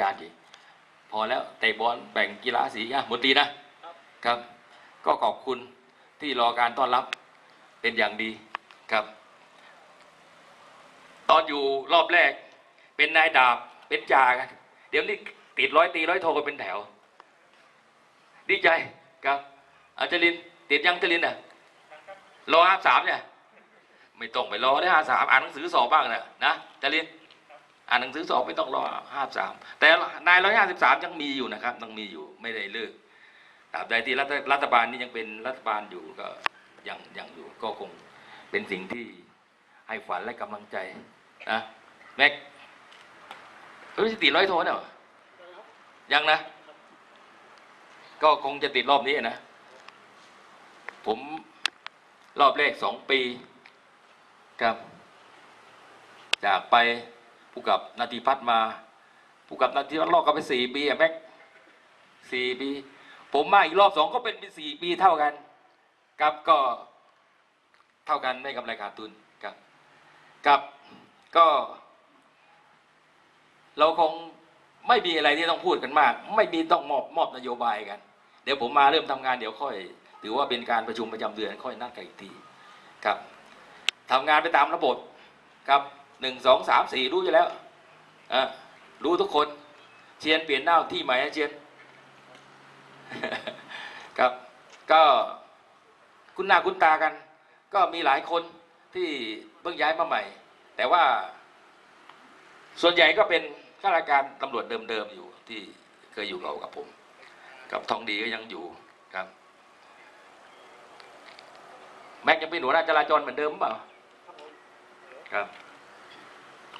ยานดีพอแล้วเตะบอลแบ่งกีฬาสีอะหมดดีนะครับ ก็ขอบคุณที่รอการต้อนรับเป็นอย่างดีครับ ตอนอยู่รอบแรก เป็นนายดาบเป็นจ่ากันเดี๋ยวนี้ติดร้อยตีร้อยโทกันเป็นแถว ดีใจครับ อาจารินติดยังจารินอะรอห้าสามเนี่ย ไม่ต้องไปรอได้ห้าสามอ่านหนังสือสอบบ้างนะนะจาริน อ่านหนังสือสอบไม่ต้องรอห้าสามแต่นายร้อยห้าสิบสามยังมีอยู่นะครับยังมีอยู่ไม่ได้เลิกตราบใดที่รัฐรัฐบาลนี้ยังเป็นรัฐบาลอยู่ก็ยังยังอยู่ก็คงเป็นสิ่งที่ให้ฝันและกำลังใจนะแม็กเฮ้ยติดร้อยโทนเหรอยังนะ ก็คงจะติดรอบนี้นะ ผมรอบแรกสองปี ครับ จากไป ผู้กับนาทีพัฒมาผู้กับนาทีพัฒน์รอบกันไปสี่ปีอะแม็กสี่ปี ผมมาอีกรอบสองก็เป็นเป็นสี่ปีเท่ากันครับก็เท่ากันไม่กำไรขาดทุนครับครับก็ เราคงไม่มีอะไรที่ต้องพูดกันมาก ไม่มีต้องมอบมอบนโยบายกัน เดี๋ยวผมมาเริ่มทำงานเดี๋ยวค่อยถือว่าเป็นการประชุมประจำเดือนค่อยนัดกันอีกทีครับทำงานไปตามระบบครับ หนึ่งสองสามสี่รู้อยู่แล้วอะรู้ทุกคนเชียนเปลี่ยนหน้าที่ใหม่เชียนครับ ก็คุณหน้าคุณตากัน ก็มีหลายคนที่เพิ่งย้ายมาใหม่ แต่ว่า ส่วนใหญ่ก็เป็นข้าราชการตำรวจเดิมๆอยู่ที่เคยอยู่กับกับผม กับทองดีก็ยังอยู่ครับแม็กยังเป็นหัวหน้าจราจรเหมือนเดิมเปล่าครับ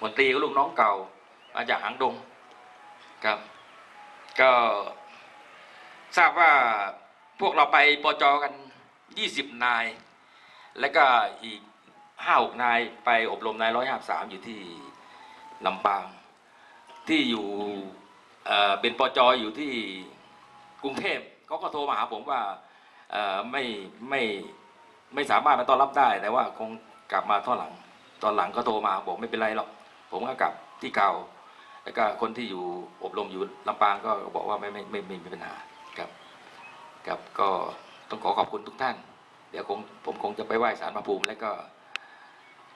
มนตรีก็ลูกน้องเก่า มาจากหางดงครับ ก็ทราบว่าพวกเราไปปจกันยี่สิบนาย แล้วก็อีกห้าหกนายไปอบรมนายร้อยห้าสามอยู่ที่ลำปาง ที่อยู่เป็นปจอยู่ที่กรุงเทพเขาก็โทรมาหาผมว่าไม่ไม่ไม่สามารถมาต้อนรับได้ แต่ว่าคงกลับมาตอนหลัง ตอนหลังก็โทรมาบอกไม่เป็นไรหรอก ผมก็กลับที่เก่า แล้วก็คนที่อยู่อบรมอยู่ลำปางก็บอกว่าไม่ไม่ไม่ไม่มีปัญหาครับครับก็ต้องขอขอบคุณทุกท่าน เดี๋ยวคงผมคงจะไปไหว้สารพระภูมิแล้วก็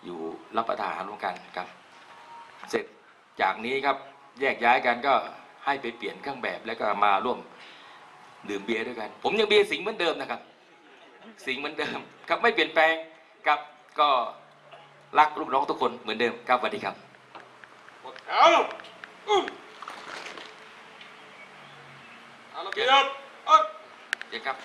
อยู่รับประทานอาหารร่วมกันครับ เสร็จจากนี้ครับแยกย้ายกันก็ให้ไปเปลี่ยนเครื่องแบบแล้วก็มาร่วมดื่มเบียร์ด้วยกัน ผมยังเบียร์สิงเหมือนเดิมนะครับ สิงเหมือนเดิม ครับไม่เปลี่ยนแปลงครับก็รักลูกน้องทุกคนเหมือนเดิมครับสวัสดีครับ เอาอุ้มเอาละเกียบเอ้ยเดี๋ยวครับ